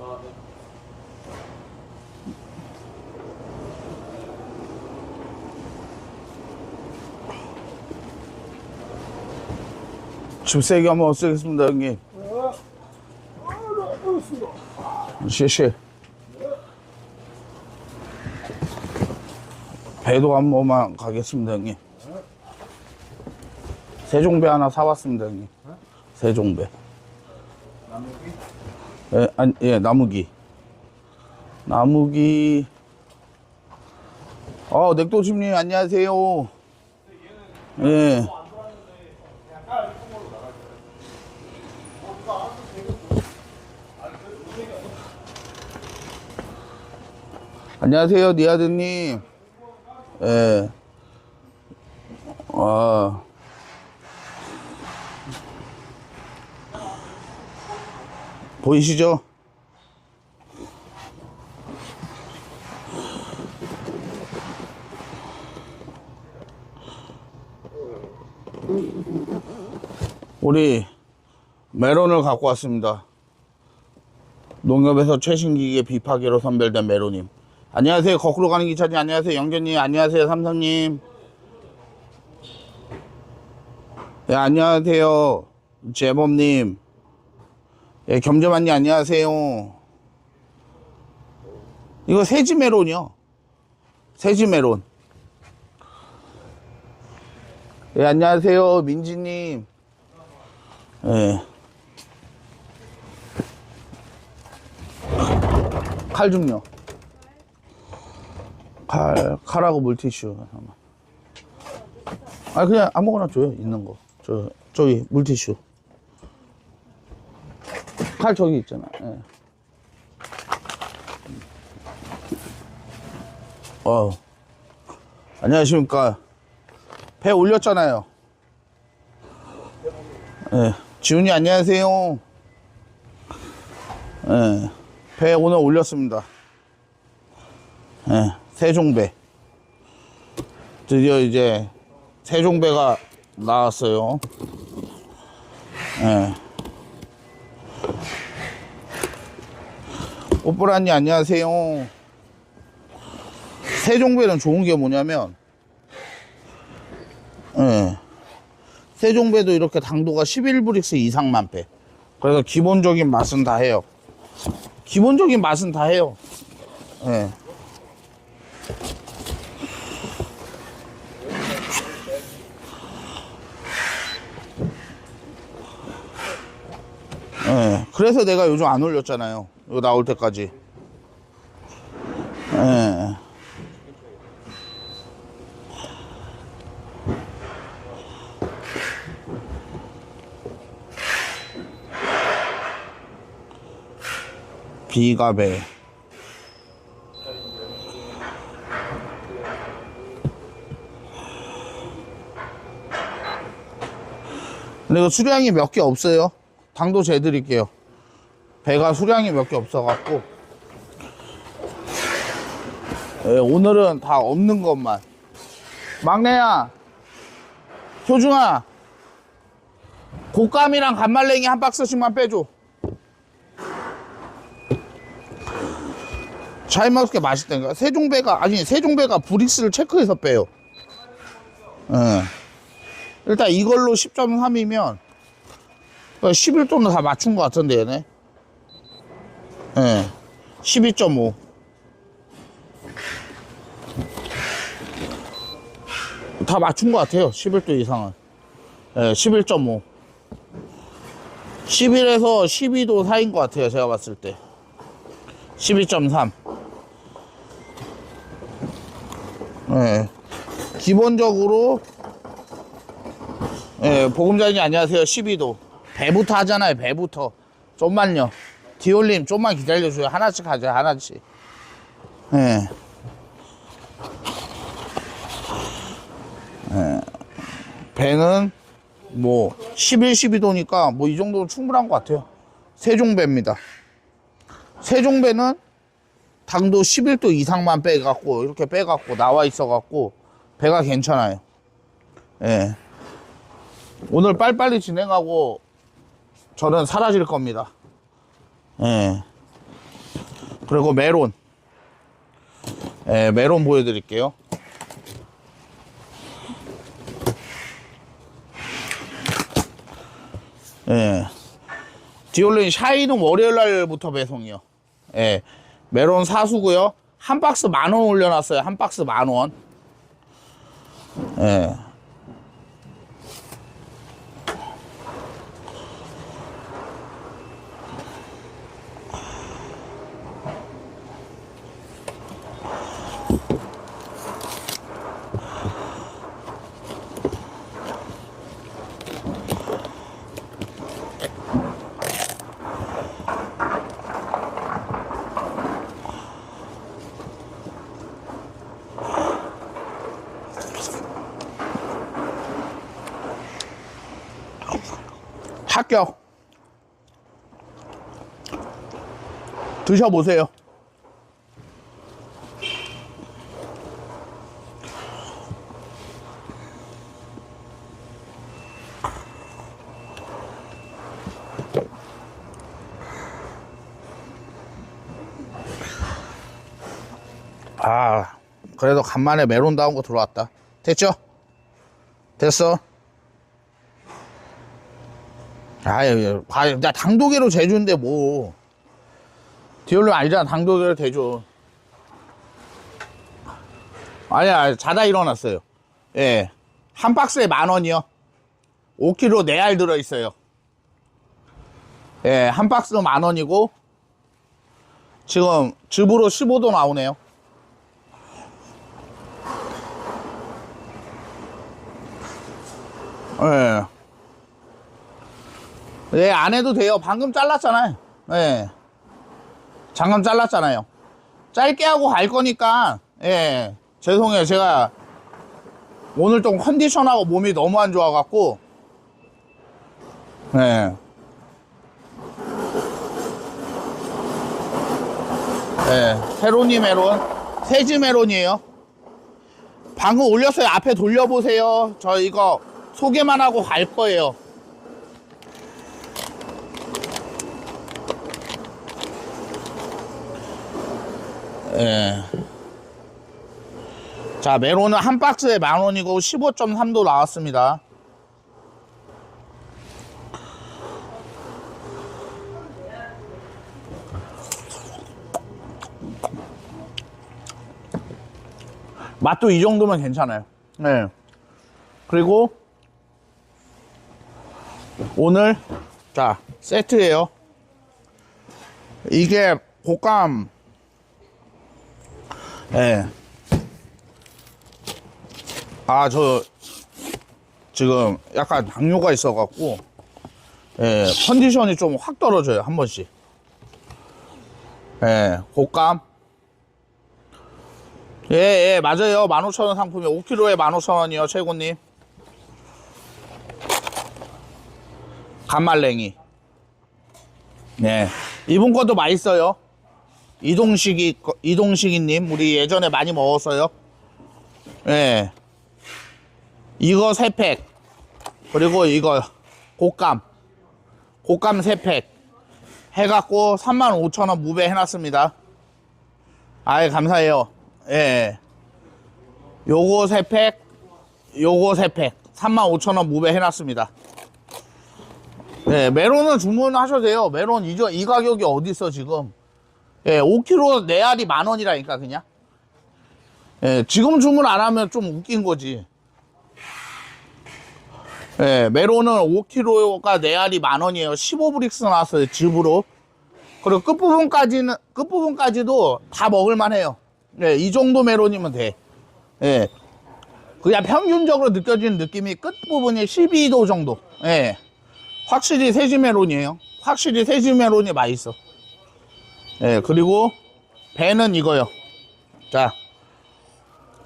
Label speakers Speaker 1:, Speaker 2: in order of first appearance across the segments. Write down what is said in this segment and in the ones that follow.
Speaker 1: 아, 네.
Speaker 2: 좀 세게 한번 쓰겠습니다, 형님. 시시. 배도 한 번만 가겠습니다, 형님. 세종배 하나 사왔습니다, 형님. 세종배.
Speaker 1: 나무기?
Speaker 2: 예, 아니, 예, 나무기. 나무기. 어, 넥도심님, 안녕하세요. 예. 안녕하세요, 니아드님. 예. 아. 보이시죠? 우리 메론을 갖고 왔습니다. 농협에서 최신 기계 비파기로 선별된 메론님. 안녕하세요. 거꾸로 가는 기차님. 안녕하세요. 영견님. 안녕하세요. 삼성님. 예, 안녕하세요. 재범님. 예, 겸재만님. 안녕하세요. 이거 세지 메론이요. 세지 메론. 예, 안녕하세요. 민지님. 예. 칼 좀요. 칼, 칼하고 물티슈. 아, 그냥 아무거나 줘요. 있는 거. 저, 저기, 물티슈. 칼 저기 있잖아. 예. 어. 안녕하십니까. 배 올렸잖아요. 예. 지훈이 안녕하세요. 예. 배 오늘 올렸습니다. 예. 세종배. 드디어 이제 세종배가 나왔어요. 예. 오뽀라니 안녕하세요. 세종배는 좋은 게 뭐냐면, 예. 세종배도 이렇게 당도가 11브릭스 이상만 빼. 그래서 기본적인 맛은 다 해요. 기본적인 맛은 다 해요. 예. 예. 그래서 내가 요즘 안 올렸잖아요. 이거 나올 때까지. 예. 비가배. 근데 이거 수량이 몇 개 없어요. 당도 재드릴게요. 배가 수량이 몇 개 없어갖고. 예, 오늘은 다 없는 것만. 막내야, 효중아, 곶감이랑 간말랭이 한 박스씩만 빼줘. 차이마스게 맛있다니까. 세종배가, 아니, 세종배가 브릭스를 체크해서 빼요. 예. 일단 이걸로 10.3이면 11도는 다 맞춘 것 같은데, 얘네. 예. 12.5. 다 맞춘 것 같아요. 11도 이상은. 예, 11.5. 11에서 12도 사이인 것 같아요. 제가 봤을 때. 12.3. 예. 기본적으로 예, 보금자님 안녕하세요. 12도. 배부터 하잖아요. 배부터. 좀만요. 디올림 좀만 기다려줘요. 하나씩 하자. 하나씩. 예. 예. 배는 뭐 11, 12도니까 뭐 이 정도면 충분한 것 같아요. 세종배입니다. 세종배는 당도 11도 이상만 빼갖고 이렇게 빼갖고 나와 있어갖고 배가 괜찮아요. 예. 오늘 빨리빨리 진행하고 저는 사라질 겁니다. 예. 그리고 메론. 예, 메론 보여드릴게요. 예. 디올린 샤이는 월요일 날부터 배송이요. 예. 메론 사수고요. 한 박스 만 원 올려놨어요. 한 박스 만 원. 예. 합격. 드셔보세요. 아, 그래도 간만에 메론 다운 거 들어왔다. 됐죠? 됐어. 아유, 아, 나 당도계로 제주인데 뭐. 디올로 아니잖아. 당도계로 대줘. 아니야, 자다 일어났어요. 예. 한 박스에 만 원이요. 5kg 4알 들어있어요. 예, 한 박스로 만 원이고, 지금 즙으로 15도 나오네요. 예. 예, 안 해도 돼요. 방금 잘랐잖아요. 예. 잠깐 잘랐잖아요. 짧게 하고 갈 거니까, 예. 죄송해요. 제가 오늘 좀 컨디션하고 몸이 너무 안 좋아갖고, 예. 예. 페로니 메론, 세즈 메론이에요. 방금 올렸어요. 앞에 돌려보세요. 저 이거 소개만 하고 갈 거예요. 예. 자, 메론은 한 박스에 만 원이고 15.3도 나왔습니다. 맛도 이 정도면 괜찮아요. 네. 그리고 오늘 자 세트예요. 이게 곶감 예. 아, 저, 지금 약간 당뇨가 있어갖고, 예, 컨디션이 좀 확 떨어져요, 한 번씩. 예, 곶감. 예, 예, 맞아요. 15,000원 상품이 5kg에 15,000원이요, 최고님. 간말랭이. 네. 이분 것도 맛있어요. 이동식이, 거- 이동식이님, 우리 예전에 많이 먹었어요. 예. 이거 세팩 그리고 이거 곶감. 곶감 세팩 해갖고 35,000원 무배 해놨습니다. 아예 감사해요. 예. 요거 세팩 요거 세팩 35,000원 무배 해놨습니다. 예, 메론은 주문하셔도 돼요. 메론 이, 저- 이 가격이 어딨어, 지금. 예, 5kg 네 알이 만 원이라니까 그냥. 예, 지금 주문 안 하면 좀 웃긴 거지. 예, 메론은 5kg가 네 알이 만 원이에요. 15브릭스 나왔어요, 즙으로. 그리고 끝부분까지는, 끝부분까지도 다 먹을만 해요. 예, 이 정도 메론이면 돼. 예. 그냥 평균적으로 느껴지는 느낌이 끝부분이 12도 정도. 예. 확실히 세지 메론이에요. 확실히 세지 메론이 맛있어. 예, 그리고 배는 이거요. 자,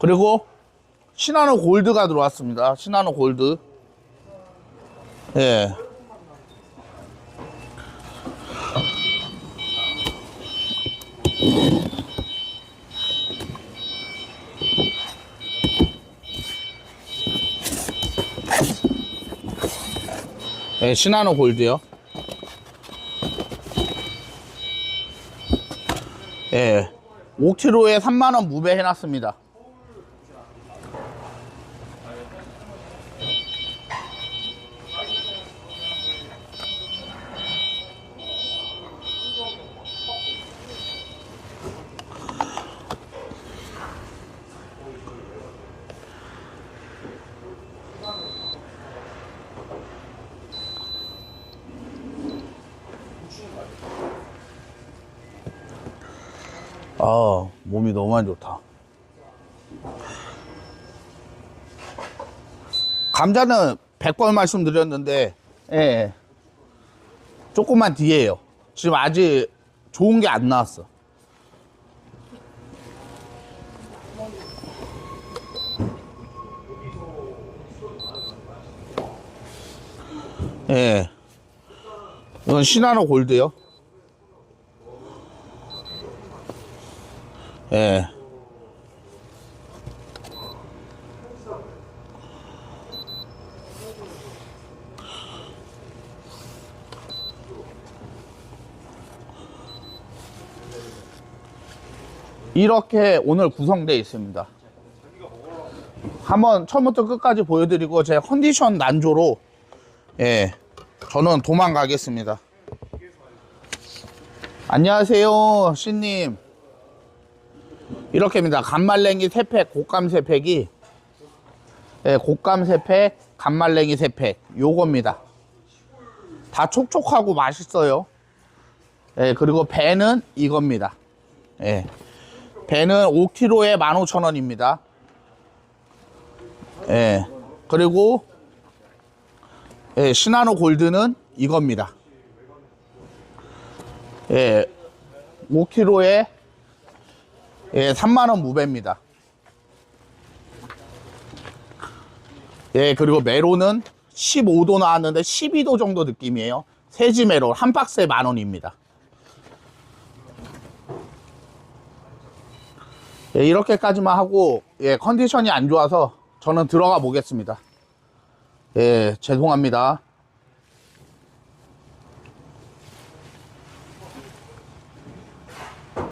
Speaker 2: 그리고 시나노 골드가 들어왔습니다. 시나노 골드. 예. 예, 시나노 골드요. 예. 5kg에 3만원 무배 해놨습니다. 아, 몸이 너무 안 좋다. 감자는 100번 말씀드렸는데, 예. 조금만 뒤에요. 지금 아직 좋은 게 안 나왔어. 예. 이건 시나노 골드요. 예. 이렇게 오늘 구성되어 있습니다. 한번 처음부터 끝까지 보여드리고 제 컨디션 난조로 예 저는 도망가겠습니다. 안녕하세요 신님 이렇게입니다. 간말랭이 3팩, 곶감 3팩이 예, 곶감 3팩, 간말랭이 3팩 요겁니다. 다 촉촉하고 맛있어요. 예, 그리고 배는 이겁니다. 예. 배는 5kg에 15,000원입니다. 예. 그리고 예, 시나노 골드는 이겁니다. 예. 5kg에 예, 3만원 무배입니다. 예, 그리고 메로는 15도 나왔는데 12도 정도 느낌이에요. 세지 메로 한 박스에 만 원입니다. 예, 이렇게까지만 하고 예, 컨디션이 안 좋아서 저는 들어가 보겠습니다. 예, 죄송합니다.